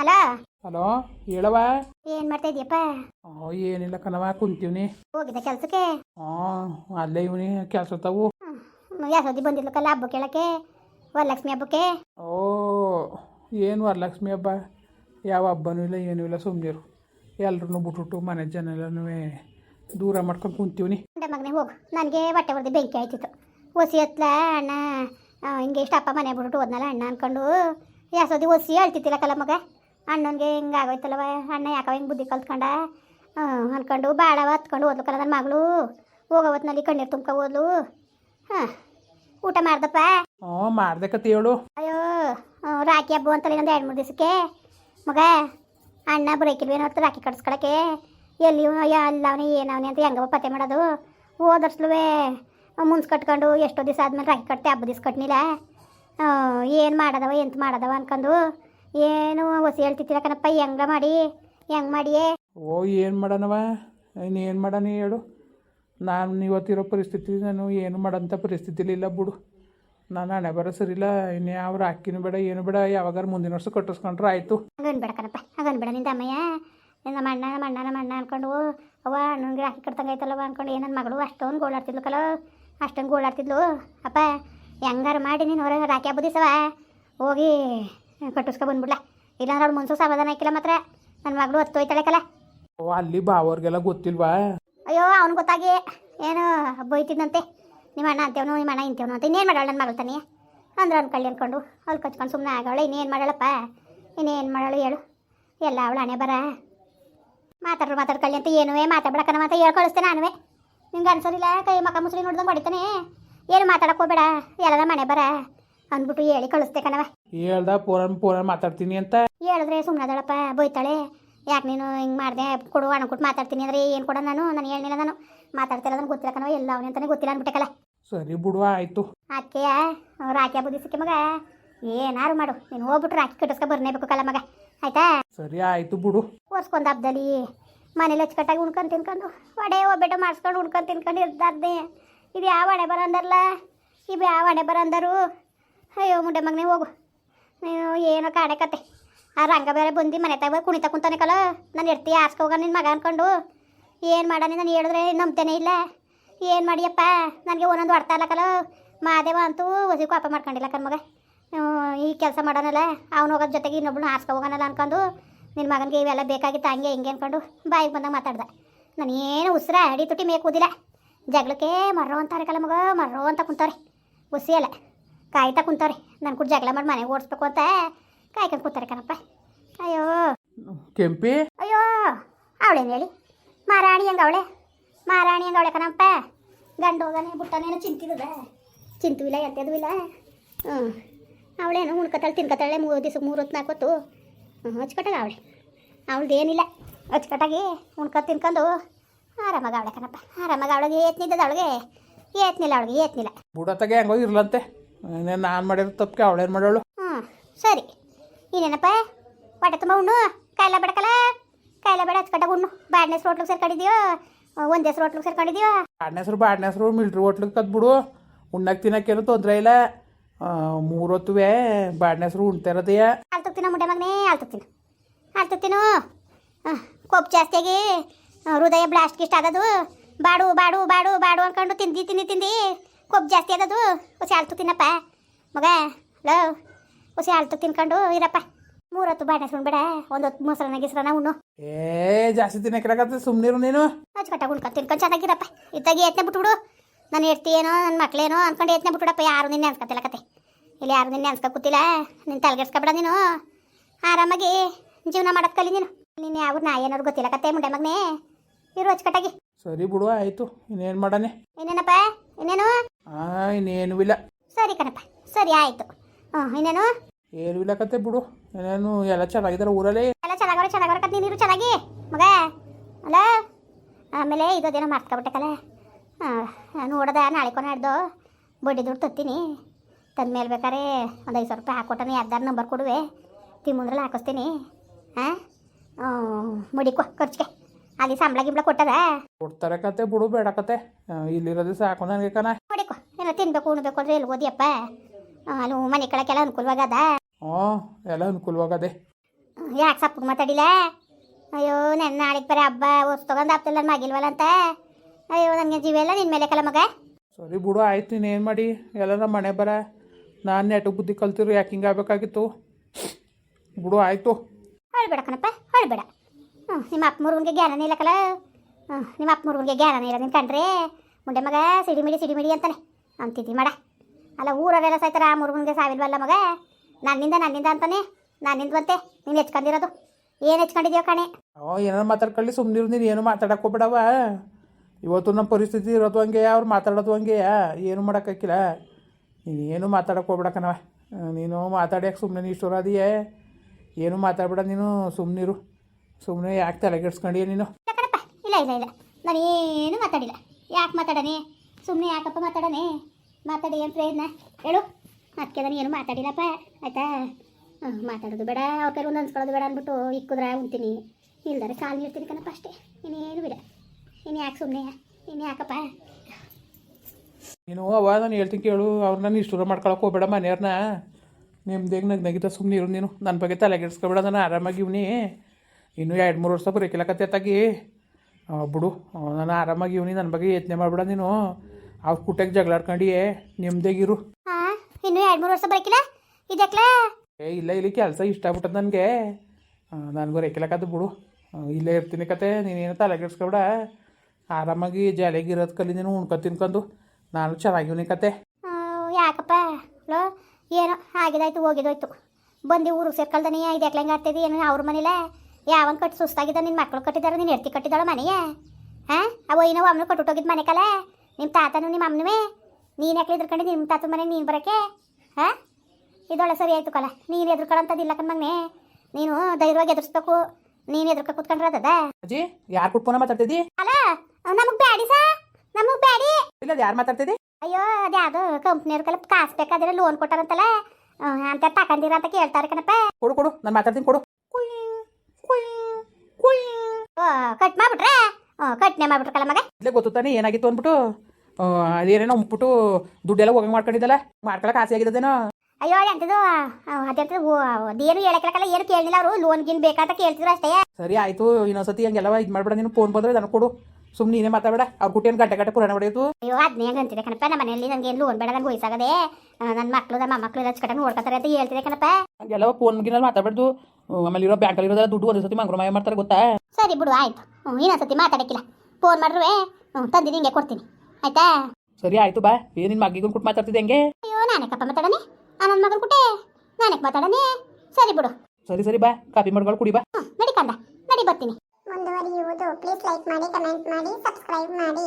ಅಲ್ಲ ಹಲೋ ಹೇಳವ ಏನ್ ಮಾಡ್ತಾ ಇದೀಯಪ್ಪ? ಓ ಏನಿಲ್ಲ ಕಣವ ಕುಂತೀವ್ನಿ. ಹೋಗಿದ್ದ ಕೆಲ್ಸಕ್ಕೆ? ಹಾಂ ಅಲ್ಲೇ ಇವನಿ ಕೆಲಸ ತಾವು ಯಾಸೋದಿ ಬಂದಿದ್ಲಕ್ಕಲ್ಲ ಹಬ್ಬ ಕೇಳಕ್ಕೆ? ವರಲಕ್ಷ್ಮಿ ಹಬ್ಬಕ್ಕೆ? ಓ ಏನು ವರಲಕ್ಷ್ಮಿ ಹಬ್ಬ? ಯಾವ ಹಬ್ಬನೂ ಇಲ್ಲ ಏನೂ ಇಲ್ಲ ಸುಮ್ಮನಿರು ಎಲ್ರೂ ಬಿಟ್ಬಿಟ್ಟು ಮನೆ ಜನ ಎಲ್ಲನೂ ದೂರ ಮಾಡ್ಕೊಂಡು ಕುಂತೀವ್ನಿ. ಮಗನೇ ಹೋಗು. ನನಗೆ ಬಟ್ಟೆ ಹೊಡೆದು ಬೆಂಕಿ ಆಯ್ತಿತ್ತು. ಒಸಿ ಹತ್ಲ ಅಣ್ಣ ಹಿಂಗೆ ಇಷ್ಟ ಅಪ್ಪ ಮನೆ ಬಿಟ್ಬಿಟ್ಟು ಹೋದ್ನಲ್ಲ ಅಣ್ಣ ಅನ್ಕೊಂಡು ಯಾಸೋದಿ ಒಸಿ ಕಲ ಮಗ? ಅಣ್ಣನಿಗೆ ಹಿಂಗೆ ಆಗೋಯ್ತಲ್ಲವ ಅಣ್ಣ ಯಾಕವ ಹಿಂಗೆ ಬುದ್ಧಿ ಕಲ್ತ್ಕೊಂಡ? ಹಾಂ ಅನ್ಕೊಂಡು ಬಾಳವ ಹತ್ಕೊಂಡು ಓದ್ಲಕ್ಕಲ್ಲ ನನ್ನ ಮಗಳು. ಹೋಗೋ ಹೊತ್ನಲ್ಲಿ ಕಣ್ಣೀರು ತುಂಬ್ಕೊ ಓದ್ಲು. ಹಾಂ ಊಟ ಮಾಡ್ದಪ್ಪ? ಹ್ಞೂ ಮಾಡ್ದೆ ಕತೆ ಹೇಳು. ಅಯ್ಯೋ ರಾಖಿ ಹಬ್ಬ ಅಂತಲ್ಲ ಇನ್ನೊಂದು ಎರಡು ಮೂರು ದಿವಸಕ್ಕೆ. ಮಗ ಅಣ್ಣ ಬರೋಕಿಲ್ವೇನೋ ಅಂತ ರಾಖಿ ಕಟ್ಸ್ಕೊಳಕ್ಕೆ? ಎಲ್ಲಿ ಅಲ್ಲ ಏನವನಿ ಏನವನೇ ಅಂತ ಹೆಂಗವ ಪತ್ತೆ ಮಾಡೋದು? ಹೋದರ್ಸ್ಲುವೆ ಮುನ್ಸ್ ಕಟ್ಕೊಂಡು ಎಷ್ಟೋ ದಿವಸ ಆದ್ಮೇಲೆ ರಾಖಿ ಕಟ್ತೆ ಹಬ್ಬ ದಿವ್ಸ ಕಟ್ನಿಲ್ಲ. ಏನು ಮಾಡದವ ಎಂತ ಮಾಡದವ ಅನ್ಕೊಂಡು ಏನು ಹೊಸಿ ಹೇಳ್ತಿತ್ತಿಲ್ಲ ಕಣಪ್ಪ ಹೆಂಗ ಮಾಡಿ ಹೆಂಗೆ ಮಾಡಿಯೇ? ಓ ಏನು ಮಾಡೋಣವ? ಏನು ಮಾಡೋಣ ಹೇಳು. ನಾನು ಇವತ್ತಿರೋ ಪರಿಸ್ಥಿತಿ ನಾನು ಏನು ಮಾಡೋಂಥ ಪರಿಸ್ಥಿತಿಲಿ ಇಲ್ಲ ಬಿಡು. ನಾನು ಹಣೆ ಬರೋ ಸರಿಲ್ಲ ಇನ್ಯಾವ ಹಾಕಿನೂ ಬೇಡ ಏನು ಬೇಡ ಯಾವಾಗಾರ ಮುಂದಿನ ವರ್ಷ ಕಟ್ಟಿಸ್ಕೊಂಡ್ರೆ ಆಯಿತು. ಹಂಗನ್ ಬೇಡ ಕಣಪ್ಪ ಹಂಗನ್ ಬೇಡ ನಿಂದ ಅಮ್ಮಯ್ಯ. ನಮ್ಮ ಅಣ್ಣ ನಮ್ಮ ಅಣ್ಣ ನಮ್ಮ ಅಣ್ಣ ಅನ್ಕೊಂಡು ಅವ ಅಣ್ಣನಿಗೆ ರಾಖಿ ಕಟ್ತಂಗೈತಲ್ಲವ ಅನ್ಕೊಂಡು ನನ್ನ ಮಗಳು ಅಷ್ಟೊಂದು ಗೋಳಾಡ್ತಿದ್ಲು ಕಲೋ ಅಷ್ಟೊಂದು ಗೋಳಾಡ್ತಿದ್ಲು. ಅಪ್ಪ ಹೆಂಗಾರು ಮಾಡಿ ನೀನು ಹೊರಗೆ ರಾಕ್ಯಾ ಹಬ್ಬ ದಿವಸವ ಹೋಗಿ ಕಟ್ಟಿಸ್ಕೊ ಬಂದ್ಬಿಡ್ಲಾ. ಇಲ್ಲಾಂದ್ರೆ ಅವ್ಳು ಮನ್ಸು ಸಮಾಧಾನ ಆಯ್ಕಿಲ್ಲ ಮಾತ್ರ. ನನ್ನ ಮಗಳು ಹತ್ತು ಕಲ. ಓ ಅಲ್ಲಿ ಬಾವರ್ಗೆಲ್ಲ ಗೊತ್ತಿಲ್ವಾ? ಅಯ್ಯೋ ಅವ್ನು ಗೊತ್ತಾಗಿ. ಏನು ಬೈತಿದ್ದಂತೆ ನಿಮ್ಮ ಅಣ್ಣ ಅಂತೇವನು ನಿಮ್ಮ ಅಣ್ಣ ಇಂತೇವನು ಅಂತ ಇನ್ನೇನು ಮಾಡಾಳ ನನ್ನ ಮಗಳು ತಾನೇ? ಅಂದ್ರೆ ಅನ್ಕೊಳ್ಳಿ ಅನ್ಕೊಂಡು ಅಲ್ಲಿ ಕಚ್ಕೊಂಡು ಸುಮ್ಮನೆ ಆಗವಳೆ ಇನ್ನೇನು ಮಾಡಾಳಪ್ಪ ಇನ್ನೇನು ಮಾಡಾಳು ಹೇಳು. ಎಲ್ಲ ಅವಳು ಹಣೆ ಬರ. ಮಾತಾಡ್ರು ಮಾತಾಡ್ಕೊಳ್ಳಿ ಅಂತ ಏನುವೇ ಮಾತಾಡ್ಬಿಡಕ್ಕನ ಮಾತ ಹೇಳ್ ನಾನುವೇ. ನಿಮ್ಗೆ ಅನ್ಸೋದಿಲ್ಲ? ಕೈ ಮಕ್ಕ ಮುಸ್ಲಿ ನೋಡ್ದಂಗೆ ಹೊಡಿತಾನೆ. ಏನು ಮಾತಾಡಕ್ಕೆ ಹೋಗ್ಬೇಡ. ಎಲ್ಲ ಮನೆ ಬರ. ಅಂದ್ಬಿಟ್ಟು ಹೇಳಿ ಕಳಿಸ್ತೆ ಕಣವ ಹೇಳ್ದ ಪೂರನ್ ಪೂರನ್ ಮಾತಾಡ್ತೀನಿ ಅಂತ. ಹೇಳಿದ್ರೆ ಸುಮ್ಮನದಳಪ್ಪ ಬೈತಾಳೆ. ಯಾಕೆ ನೀನು ಹಿಂಗೆ ಮಾಡಿದೆ? ಕೊಡು ಹಣ ಕೊಟ್ಟು ಮಾತಾಡ್ತೀನಿ ಅಂದ್ರೆ ಏನು ಕೊಡ ನಾನು? ನಾನು ಹೇಳಿಲ್ಲ ನಾನು. ಮಾತಾಡ್ತಿಲ್ಲ ನನಗೆ ಗೊತ್ತಿಲ್ಲ ಕಣವ ಎಲ್ಲ ಅವನೇ ಅಂತಾನೆ ಗೊತ್ತಿಲ್ಲ ಅಂದ್ಬಿಟ್ಟಕಲ್ಲ ಸರಿ ಬಿಡುವ ಆಯಿತು. ಅದಕ್ಕೆ ರಾಖಿ ಬುದ್ಧಿ ದಿವಸಕ್ಕೆ ಮಗ. ಏನಾರು ಮಾಡು ನೀನು ಹೋಗ್ಬಿಟ್ಟು ರಾಖಿ ಕಟ್ಟಿಸ್ಕೊ ಬರ್ನೇಬೇಕು ಕಲ್ಲ ಮಗ. ಆಯ್ತಾ? ಸರಿ ಆಯಿತು ಬಿಡು. ಓರ್ಸ್ಕೊಂಡು ಹಬ್ಬದಲ್ಲಿ ಮನೇಲಿ ಅಚ್ಚುಕಟ್ಟಾಗಿ ಉಣ್ಕೊಂಡು ತಿನ್ಕೊಂಡು ವಡೆ ಒಬ್ಬೆಟ್ಟು ಮಾಡಿಸ್ಕೊಂಡು ಉಣ್ಕೊಂಡು ತಿನ್ಕೊಂಡು ಇರ್ತಾರ್ದೆ ಇದು ಯಾವ ಹಣೆ ಬರ ಅಂದರಲ್ಲ ಇವು ಯಾವ ಹಣೆ ಬರ ಅಂದರು ಅಯ್ಯೋ ಮುಂಡೆ ಮಗನೇ ಹೋಗು. ನೀನು ಏನೋ ಕಾಡೆ ಕತೆ. ಆ ರಂಗ ಬೇರೆ ಬಂದು ಮನೆ ತಗ ಕುಣಿತ ಕುಂತಾನೆ ಕಲ. ನಾನು ಇರ್ತೀಯ ಆರ್ಸ್ಕೋಗ ನಿನ್ನ ಮಗ ಅನ್ಕೊಂಡು. ಏನು ಮಾಡಾನಿ ನಾನು ಹೇಳಿದ್ರೆ ನಂಬ್ತೇನೆ ಇಲ್ಲ. ಏನು ಮಾಡಿಯಪ್ಪ? ನನಗೆ ಒಂದೊಂದು ಅಲ್ಲ ಕಲ. ಮಾದೇವ ಅಂತೂ ಹೊಸಿ ಕೋಪ ಮಾಡ್ಕೊಂಡಿಲ್ಲ ಕಣ್ಮಗ ಹ್ಮ್, ಈ ಕೆಲಸ ಮಾಡೋನಲ್ಲ. ಅವ್ನು ಹೋಗೋದ್ ಜೊತೆಗೆ ಇನ್ನೊಬ್ಳನ್ನ ಆಸ್ಕ ಹೋಗೋಣಲ್ಲ ಅನ್ಕೊಂಡು. ನಿನ್ನ ಮಗನಿಗೆ ಇವೆಲ್ಲ ಬೇಕಾಗಿತ್ತು ಹಂಗೆ ಹಿಂಗೆ ಅನ್ಕೊಂಡು ಬಾಯಿಗೆ ಬಂದಾಗ ಮಾತಾಡ್ದೆ. ನಾನು ಏನು ಉಸಿರ ಅಡಿ ತುಟಿ ಮೇಕೂದಿಲ್ಲ ಜಗಳಕ್ಕೆ ಮರ್ರೋ ಅಂತಾರೆ ಕಲ ಮಗ ಮರ್ರೋ ಅಂತ ಕುಂತಾರೆ ಉಸಿಯಲ್ಲ ಕಾಯ್ತಾ ಕುಂತಾರೆ ನನ್ನ ಕೂಡ ಜಗಳ ಮಾಡಿ ಮನೆಗೆ ಓಡಿಸ್ಬೇಕು ಅಂತ. ಕಾಯ್ಕೊಂಡು ಕೂತಾರೆ ಕಣಪ್ಪ. ಅಯ್ಯೋ. ಕೆಂಪಿ? ಅಯ್ಯೋ. ಅವಳೇನು ಹೇಳಿ? ಮಾರಾಣಿ ಹೆಂಗ ಅವಳೆ. ಮಾರಾಣಿ ಹೆಂಗ ಅವಳೆ ಕಣಪ್ಪ. ಗಂಡು ಹೋಗಾನೆ ಬುಟ್ಟನೇನೋ ಚಿಂತಿದ ಚಿಂತು ಇಲ್ಲ ಎಂಥದ್ದು ಇಲ್ಲ. ಹ್ಞೂ ಅವಳೇನು ಉಣ್ಕತ್ತಾಳೆ ತಿನ್ಕತ್ತಾಳೆ ಮೂರು ದಿವ್ಸ ಮೂರು ಹೊತ್ತು ನಾಲ್ಕು ಹೊತ್ತು. ಹ್ಞೂ ಅಚ್ಚುಕಟ್ಟಾಗ ಅವಳೆ. ಅವಳದೇನಿಲ್ಲ. ಏನಿಲ್ಲ ಅಚ್ಚುಕಟ್ಟಾಗಿ ಉಣ್ಕೊಂಡು ತಿನ್ಕೊಂಡು ಆರಾಮಾಗ ಅವಳೆ ಕಣಪ್ಪ. ಆರಾಮಾಗ ಅವಳಿಗೆ ಏತ್ನಿದ್ದದ ಅವಳಿಗೆ. ಏತ್ನಿಲ್ಲ ಅವಳಿಗೆ ಏತ್ನಿಲ್ಲ. ಬುಡತ್ತಾಗೆ ಹೆಂಗೋ ಇರ್ಲಂತೆ. ನಾನು ಮಾಡಿರೋ ತಪ್ಪಿಗೆ ಅವಳೇನು ಮಾಡೋಳು? ಹ್ಞೂ ಸರಿ. ಇನ್ನೇನಪ್ಪ? ಹೊಟ್ಟೆ ತುಂಬ ಉಣ್ಣು. ಕಾಯಿಲ ಬೇಡಕಲ್ಲ? ಕಾಯಿಲ ಬೇಡ ಹಚ್ಕಟ್ಟಾಗ ಉಣ್ಣು. ಬಾಡ್ನೆ ಹೆಸ್ರು ಹೋಟ್ಲಿಗೆ ಸೇರ್ಕೊಂಡಿದ್ಯೋ? ಒಂದು ಹೆಸರು ಹೋಟ್ಲಿಗೆ ಸೇರ್ಕೊಂಡಿದ್ಯೋ? ಬಾಡ್ನೆ ಹೆಸರು ಬಾಡ್ನೆ ಹೆಸರು ಮಿಲ್ಟ್ರಿ ಹೋಟ್ಲಿಗೆ ಕದ್ಬಿಡು. ಉಣ್ಣಕ್ಕೆ ತಿನ್ನಕ್ಕೇನು ತೊಂದರೆ ಇಲ್ಲ. ಮೂರು ಹೊತ್ತುವೆ ಬಾಡ್ನೆ ಹೆಸರು ಉಣ್ತಾ ಇರೋದೆಯ. ಹಾಲು ಮುಂಡೆ ಮುಡ್ಡೆ ಮಗನೇ ಹಾಲು ತುಕ್ತಿನ ಹಾಲು ತುಕ್ತಿನೋ ಕೊಬ್ಬು ಜಾಸ್ತಿಯಾಗಿ ಹೃದಯ ಬ್ಲಾಸ್ಟ್ ಗಿಷ್ಟ ಆಗೋದು. ಬಾಡು ಬಾಡು ಬಾಡು ಬಾಡು ಅನ್ಕೊಂಡು ತಿಂದು ತಿಂದು ತಿಂದು. ಕೊಬ್ಬು ಜಾಸ್ತಿ ಅದದು ಹೊಸಿ ಹಾಲು ತಿನ್ನಪ್ಪ ಮಗ ಲೋ ಹೊಸಿ ಹಾಲು ತಿನ್ಕೊಂಡು ಇರಪ್ಪ ಮೂರತ್ತು ಬಾಡ್ನೆ ಸುಣ್ಬೇಡ ಒಂದೊತ್ತು ಮೊಸರನ್ನ ಗಿಸ್ರನ ಉಣ್ಣು ಏ ಜಾಸ್ತಿ ತಿನ್ನಕ್ಕಾಗತ್ತೆ ಸುಮ್ಮನಿರು ನೀನು ಅಚ್ಚುಕಟ್ಟಾಗಿ ಉಣ್ಕೊಂಡು ತಿನ್ಕೊಂಡು ಚೆನ್ನಾಗಿರಪ್ಪ ಇತ್ತಾಗಿ ಎತ್ತನೆ ಬಿಟ್ಬಿಡು ನಾನು ಏನೋ ನನ್ನ ಮಕ್ಳೇನೋ ಅನ್ಕೊಂಡು ಎತ್ತನೆ ಬಿಟ್ಬಿಡಪ್ಪ ಯಾರು ನಿನ್ನೆ ಅನ್ಸ್ಕೊತಿಲ್ಲ ಕತೆ ಇಲ್ಲಿ ಯಾರು ನಿನ್ನೆ ಅನ್ಸ್ಕೊ ಕೂತಿಲ್ಲ ನಿನ್ನ ತಲೆಗೆಡ್ಸ್ಕೊಬೇಡ ನೀನು ಆರಾಮಾಗಿ ಜೀವನ ಮಾಡೋದು ಕಲಿ ನೀನು ನೀನು ಯಾವ ನಾ ಏನಾರು ಗೊತ್ತಿಲ್ಲ ಕತೆ ಮುಂಡೆ ಮಗನೇ ಇರು ಅಚ್ಚುಕಟ್ಟಾಗಿ ಸರಿ ಬಿಡು ಆಯಿತು ಇನ್ನೇನು ಮಾಡನೆ ಇನ್ನೇನಪ್ಪ ಇನ್ನೇನು ಇನ್ನೇನು ಇಲ್ಲ ಸರಿ ಕಣಪ್ಪ ಸರಿ ಆಯಿತು. ಹಾಂ ಇನ್ನೇನು? ಏನು ಇಲ್ಲ ಕತೆ ಬಿಡು ಇನ್ನೇನು ಎಲ್ಲ ಚೆನ್ನಾಗಿದ್ದಾರೆ ಊರಲ್ಲಿ? ಎಲ್ಲ ಚೆನ್ನಾಗವ್ರೆ ಚೆನ್ನಾಗವ್ರೆ ಕತೆ ನೀರು ಚೆನ್ನಾಗಿ. ಮಗ ಅಲ್ಲ ಆಮೇಲೆ ಇದೊಂದೇನೋ ಮಾಡ್ಕೊಬಿಟ್ಟಕ್ಕಲ್ಲ ಹಾಂ ನೋಡದ ನಾಳೆ ಹಿಡ್ದು ಬಡ್ಡಿ ದುಡ್ಡು ತತ್ತೀನಿ ತಂದ ಮೇಲೆ ಬೇಕಾರೆ ಒಂದು ಐದು ಸಾವಿರ ರೂಪಾಯಿ ಹಾಕೊಟ್ಟನೆ ಯಾರ್ದಾರು ನಂಬರ್ ಕೊಡುವೆ. ತಿಮ್ಮಂದ್ರಲ್ಲಿ ಹಾಕಿಸ್ತೀನಿ. ಹಾಂ ಮುಡಿಕೊ ಖರ್ಚಿಗೆ. ಅಲ್ಲಿ ಸಂಬಳ ಗಿಂಬಳ ಕೊಟ್ಟದ? ಕೊಡ್ತಾರೆ ಕತೆ ಬಿಡು ಬೇಡ ಕತೆ. ಇಲ್ಲಿರೋದು ಸಾಕು ನನಗೆ ಕಣ. ಮುಡಿಕೊ ಏನೋ ತಿನ್ಬೇಕು ಉಣ್ಬೇಕು ಅಂದ್ರೆ ಎಲ್ಲಿ ಓದಿಯಪ್ಪ ಅಲ್ಲಿ ಮನೆ ಕಳಕ್ಕೆಲ್ಲ ಅನುಕೂಲವಾಗದ? ಹ್ಞೂ ಎಲ್ಲ ಅನುಕೂಲವಾಗದೆ. ಯಾಕೆ ಸಪ್ಪಗೆ ಮಾತಾಡಿಲ್ಲ? ಅಯ್ಯೋ ನನ್ನ ನಾಳೆಗೆ ಬರೀ ಹಬ್ಬ ಹೊಸ್ ತಗೊಂಡು ನನ್ನ ಮಗಿಲ್ವಲ್ಲ ಅಂತ. ಅಯ್ಯೋ ನನಗೆ ಜೀವ ಎಲ್ಲ ನಿನ್ನ ಮೇಲೆ ಕಲ ಮಗ. ಸರಿ ಬಿಡು ಆಯ್ತು ನೀನು ಏನು ಮಾಡಿ? ಎಲ್ಲ ನಮ್ಮ ಮನೆ ಬರ. ನಾನು ನೆಟ್ಟು ಬುದ್ಧಿ ಕಲ್ತಿರು ಯಾಕೆ ಹಿಂಗೆ ಆಗಬೇಕಾಗಿತ್ತು? ಬಿಡು ಆಯಿತು. ಹೇಳ್ಬೇಡ ಕಣಪ್ಪ ಹೇಳ್ಬೇಡ ಹ್ಞೂ ನಿಮ್ಮ ಅಪ್ಪ ಮುರುಗನ್ಗೆ ಜ್ಞಾನನೇ ಇಲ್ಲ ಕಲ. ಹ್ಞೂ ನಿಮ್ಮ ಅಪ್ಪ ಮುರುಗನ್ಗೆ ಜ್ಞಾನನೇ ಇಲ್ಲ ನಿನ್ ಕಂಡ್ರೆ ಮುಂಡೆ ಮಗ ಸಿಡಿಮಿಡಿ ಸಿಡಿಮಿಡಿ ಅಂತಾನೆ. ಅಂತಿದ್ದಿ. ಮಾಡ. ಅಲ್ಲ ಊರವೆಲ್ಲ ಸಾಯ್ತಾರ ಆ ಮುರುಗನ್ಗೆ ಸಾವಿಲ್ವಲ್ಲ ಮಗ? ನನ್ನಿಂದ ನನ್ನಿಂದ ಅಂತಾನೆ? ನನ್ನಿಂದ ಬಂತೆ ನೀನು ಹೆಚ್ಕೊಂಡಿರೋದು? ಏನು ಹೆಚ್ಕೊಂಡಿದ್ಯೋ ಕಣೆ? ಓ ಏನಾರು ಮಾತಾಡ್ಕೊಳ್ಳಿ ಸುಮ್ಮನಿರು ನೀನು ಏನು ಮಾತಾಡಕ್ಕೆ ಹೋಗ್ಬಿಡವ. ಇವತ್ತು ನಮ್ಮ ಪರಿಸ್ಥಿತಿ ಇರೋದು ಹಂಗೆ ಅವ್ರು ಮಾತಾಡೋದು ಹಂಗೆ. ಏನು ಮಾಡೋಕ್ಕಾಗಿಲ್ಲ ನೀನು ಏನು ಮಾತಾಡಕ್ಕೆ ಹೋಗ್ಬಿಡಕ್ಕನವ ನೀನು ಮಾತಾಡ್ಯಾಕೆ ಸುಮ್ಮನೆ ನೀ ಇಷ್ಟೋರದಿಯೇ ಏನು ಮಾತಾಡ್ಬೇಡ ನೀನು ಸುಮ್ಮನಿರು ಸುಮ್ಮನೆ ಯಾಕೆ ತಲೆಗೆಡ್ಸ್ಕೊಂಡಿಯ ನೀನು? ಇಲ್ಲ ಇಲ್ಲ ಇಲ್ಲ ಇಲ್ಲ. ನಾನು ಏನು ಮಾತಾಡಿಲ್ಲ. ಯಾಕೆ ಮಾತಾಡನೆ ಸುಮ್ಮನೆ ಯಾಕಪ್ಪ ಮಾತಾಡನೆ ಮಾತಾಡಿ ಏನು ಪ್ರಯೋಜನ ಹೇಳು. ಅದಕ್ಕೆ ಏನು ಮಾತಾಡಿಲ್ಲಪ್ಪ. ಆಯ್ತಾ? ಮಾತಾಡೋದು ಬೇಡ. ಅವ್ರ ಕೈ ಒಂದು ಅನ್ಸ್ಕೊಳ್ಳೋದು ಬೇಡ ಅಂದ್ಬಿಟ್ಟು ಇಕ್ಕಿದ್ರೆ ಉಣ್ತೀನಿ. ಇಲ್ದಾರೆ ಕಾಲು ಇರ್ತೀನಿ ಕಣಪ್ಪ ಅಷ್ಟೇ. ಇನ್ನೇನು ಬಿಡ ಇನ್ನು ಯಾಕೆ ಸುಮ್ಮನೆ ಇನ್ನು ಯಾಕಪ್ಪ? ನೀನು ಅವ ನಾನು ಹೇಳ್ತೀನಿ ಕೇಳು. ಅವ್ರನ್ನ ನಾನು ಇಷ್ಟು ಮಾಡ್ಕೊಳಕ್ಕೆ ಹೋಗ್ಬೇಡ ಮನೆಯವ್ರನ್ನ. ನಿಮ್ದೇಗೆ ನಗ್ ನಗಿತ ಸುಮ್ಮನೆ ಇರು ನೀನು. ನನ್ನ ಬಗ್ಗೆ ತಲೆಗೆಡ್ಸ್ಕೊಬೇಡ ನಾನು. ಆರಾಮಾಗಿ ಇವ್ನಿ. ಇನ್ನೂ ಎರಡು ಮೂರು ವರ್ಷ ಬರೀಕಿಲ್ಲಕತ್ತೆ ತಗಿ ಬಿಡು. ನಾನು ಆರಾಮಾಗಿ ಇವ್ನಿ. ನನ್ನ ಬಗ್ಗೆ ಯತ್ನೆ ಮಾಡ್ಬೇಡ ನೀನು. ಅವ್ರ ಕುಟ್ಟಾಗ ಜಗಳಾಡ್ಕೊಂಡಿಯೇ ನಿಮ್ದೇಗಿರು ಹಾಂ ಇನ್ನೂ ಎರಡು ಮೂರು ವರ್ಷ ಬರಕಿಲ್ಲ? ಇದಕ್ಲ? ಏ ಇಲ್ಲ ಇಲ್ಲಿ ಕೆಲಸ ಇಷ್ಟ ಆಗ್ಬಿಟ್ಟದ ನನಗೆ. ನನಗೂ ರೇಕಿಲಕದ್ದು ಬಿಡು. ಇಲ್ಲೇ ಇರ್ತೀನಿ ಕತೆ ನೀನೇನು ತಲೆಗೆಡ್ಸ್ಕೊಬೇಡ ಆರಾಮಾಗಿ ಜಾಲಿಯಾಗಿರೋದು ಕಲಿ ನೀನು ಉಣ್ಕೊ ತಿನ್ಕೊಂಡು ನಾನು ಚೆನ್ನಾಗಿವ್ನಿ ಕತೆ. ಯಾಕಪ್ಪ? ಲೋ ಏನೋ ಆಗಿದಾಯ್ತು ಹೋಗಿದೋಯ್ತು. ಬಂದು ಊರು ಸೇರ್ಕಲ್ದನಿ ಇದು ಯಾಕೆ ಹೆಂಗೆ ಆಗ್ತಿದೆ ಏನು ಅವ್ರ ಮನೇಲೆ? ಯಾವನ್ ಕಟ್ಟಿ ಸುಸ್ತಾಗಿದ್ದ ನಿನ್ನ ಮಕ್ಕಳು ಕಟ್ಟಿದಾರೆ ನೀನು ಎರ್ತಿ ಕಟ್ಟಿದಾಳ ಮನೆಯ? ಹಾಂ ಅವ ಏನೋ ಅಮ್ಮನ ಕಟ್ಟುಟ್ಟೋಗಿದ್ದು ಮನೆ ಕಲ? ನಿಮ್ಮ ತಾತನು ನಿಮ್ಮ ಅಮ್ಮನೂ? ನೀನು ಯಾಕೆ ಎದ್ರಕೊಂಡು ನಿಮ್ಮ ತಾತ ಮನೆ ನೀನು ಬರೋಕ್ಕೆ? ಹಾಂ? ಇದೊಳ್ಳೆ ಸರಿ ಆಯ್ತು ಕಲ. ನೀನು ಎದ್ರಕೊಳ್ಳೋಂಥದ್ದಿಲ್ಲ ಕಣ್ಮಗ್ನೆ ನೀನು ಧೈರ್ಯವಾಗಿ ಎದುರಿಸ್ಬೇಕು. ನೀನು ಎದುರ್ಕ ಕೂತ್ಕೊಂಡ್ರದ ಅಜ್ಜಿ ಯಾರು ಕುಟ್ಕೊಂಡ ಮಾತಾಡ್ತಿದ್ದಿ? ಅಲ್ಲ ನಮಗೆ ಬ್ಯಾಡಿ ಸಾ. ನಮಗೆ ಬ್ಯಾಡಿ. ಇಲ್ಲ ಯಾರು ಮಾತಾಡ್ತಿದ್ದಿ? ಅಯ್ಯೋ ಅದ್ಯಾವುದು ಕಂಪ್ನಿಯವ್ರಿಗೆಲ್ಲ ಕಾಸು ಬೇಕಾದ್ರೆ ಲೋನ್ ಕೊಟ್ಟಾರಂತಲ್ಲ ಅಂತ ತಕಂದಿರ ಅಂತ ಕೇಳ್ತಾರೆ ಕಣಪ್ಪ. ಕೊಡು ಕೊಡು ನಾನು ಮಾತಾಡ್ತೀನಿ ಕೊಡು. ಕಟ್ ಮಾಡ್ಬಿಟ್ರೆ? ಕಟ್ನೆ ಮಾಡ್ಬಿಟ್ರಕಲ್ಲ ಮಗ. ಇಲ್ಲೇ ಗೊತ್ತಾನೆ ಏನಾಗಿತ್ತು ಅಂದ್ಬಿಟ್ಟು. ಅದೇನೇನೋ ಉಂಬಿಟ್ಟು ದುಡ್ಡೆಲ್ಲ ಹೋಗಂಗ್ ಮಾಡ್ಕೊಂಡಿದ್ದಲ್ಲ ಮಾಡ್ಕೊಳಕ್ಕೆ ಆಸೆ ಆಗಿದ್ದೇನೋ ಅಯ್ಯೋ ಎಂತದು ಅದೇನು ಹೇಳಕ್ಕಿಲ್ಲ ಏನು ಕೇಳಿಲ್ಲ ಅವರು ಲೋನ್ ಗಿನ್ ಬೇಕಾದ ಕೇಳ್ತಿದ್ರು ಅಷ್ಟೇ. ಸರಿ ಆಯ್ತು ಇನ್ನೊಂದ್ಸತಿ ಹಂಗೆಲ್ಲ ಇದು ಮಾಡ್ಬೇಡ ನೀನು ಫೋನ್ ಬಂದ್ರೆ ನನಗೆ ಕೊಡು. ಸುಮ್ಮನೆ ನೀನೇ ಮಾತಾಡಬೇಡ ಅವ್ರ ಕುಟ್ಟಿಯನ್ನು ಗಂಟೆ ಗಂಟೆ ಪುರಾಣ ಹೊಡೆಯಿತು ಅಯ್ಯೋ ಅದನ್ನೇ ಹಂಗೆ ಅಂತಿದೆ ಕಣಪ್ಪ ನಮ್ಮ ಮನೆಯಲ್ಲಿ ನನಗೆ ಏನು ಲೋನ್ ಬೇಡ ನಂಗೆ ವಯಸ್ಸಾಗದೆ. ನನ್ನ ಮಕ್ಕಳು ನಮ್ಮ ಮಕ್ಕಳು ಹಚ್ಕಟ್ಟಾಗ ನೋಡ್ಕೊತಾರೆ ಅಂತ ಹೇಳ್ತಿದೆ ಕಣಪ್ಪ. ಹಂಗೆಲ್ಲ ಫೋನ್ ಗಿನಲ್ಲಿ ಮಾತಾಡ್ಬಾರ್ದು. ಆಮೇಲೆ ಇರೋ ಬ್ಯಾಂಕಲ್ಲಿ ಇರೋದೆಲ್ಲ ದುಡ್ಡು ಒಂದೇ ಸತಿ ಮಂಗ್ರಮಾಯ ಮಾಡ್ತಾರೆ ಗೊತ್ತಾ? ಸರಿ ಬಿಡು ಆಯ್ತು. ಇನ್ನೊಂದ್ಸತಿ ಮಾತಾಡಕ್ಕಿಲ್ಲ. ಫೋನ್ ಮಾಡ್ರುವೆ. ತಂದಿನಿ ಹಿಂಗೆ ಕೊಡ್ತೀನಿ. ಆಯ್ತಾ? ಸರಿ ಆಯ್ತು ಬಾ. ಏನು ನಿನ್ ಮಗಿಗೂ ಕುಟ್ ಮಾತಾಡ್ತಿದ್ದೆ ಹೆಂಗೆ? ಅಯ್ಯೋ ನಾನಕ್ಕಪ್ಪ ಮಾತಾಡನೆ? ಆ ನನ್ನ ಮಗನ ಕುಟೆ? ನಾನೇಕ್ ಮಾತಾಡನೆ? ಸರಿ ಬಿಡು. ಸರಿ ಸರಿ ಬಾ. ಕಾಫಿ ಮಾಡ್ಗಳು ಕುಡಿ ಬಾ. ನಡಿ ಕಂದ. ನಡಿ ಬರ್ತೀನಿ. ಮುಂದುವರಿಯುವುದು ಪ್ಲೀಸ್ ಲೈಕ್ ಮಾಡಿ ಕಮೆಂಟ್ ಮಾಡಿ ಸಬ್ಸ್ಕ್ರೈಬ್ ಮಾಡಿ.